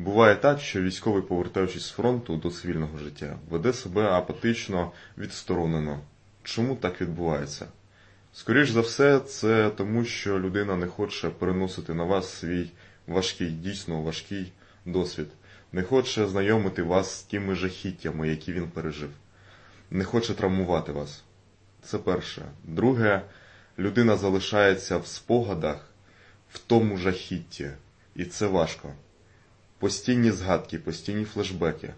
Буває так, що військовий, повертаючись з фронту до цивільного життя, веде себе апатично, відсторонено. Чому так відбувається? Скоріш за все, це тому, що людина не хоче переносити на вас свій важкий, дійсно важкий досвід, не хоче знайомити вас з тими жахіттями, які він пережив, не хоче травмувати вас. Це перше. Друге, людина залишається в спогадах в тому жахітті, і це важко. Постійні згадки, постійні флешбеки.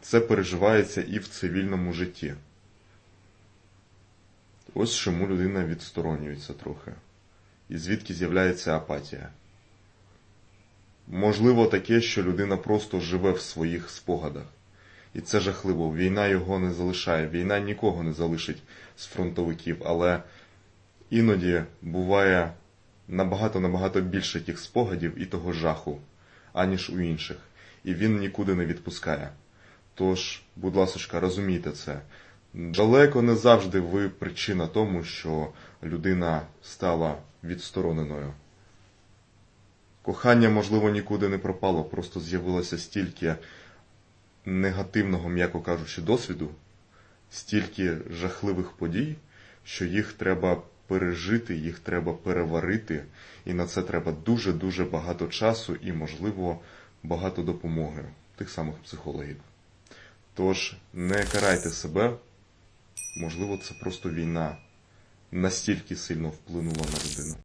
Це переживається і в цивільному житті. Ось чому людина відсторонюється трохи. І звідки з'являється апатія. Можливо, таке, що людина просто живе в своїх спогадах. І це жахливо. Війна його не залишає. Війна нікого не залишить з фронтовиків, але іноді буває набагато-набагато більше тих спогадів і того жаху, аніж у інших. І він нікуди не відпускає. Тож, будь ласка, розумійте це. Далеко не завжди ви причина тому, що людина стала відстороненою. Кохання, можливо, нікуди не пропало, просто з'явилося стільки негативного, м'яко кажучи, досвіду, стільки жахливих подій, що їх треба пережити, їх треба переварити, і на це треба дуже-дуже багато часу і, можливо, багато допомоги тих самих психологів. Тож не карайте себе, можливо, це просто війна настільки сильно вплинула на людину.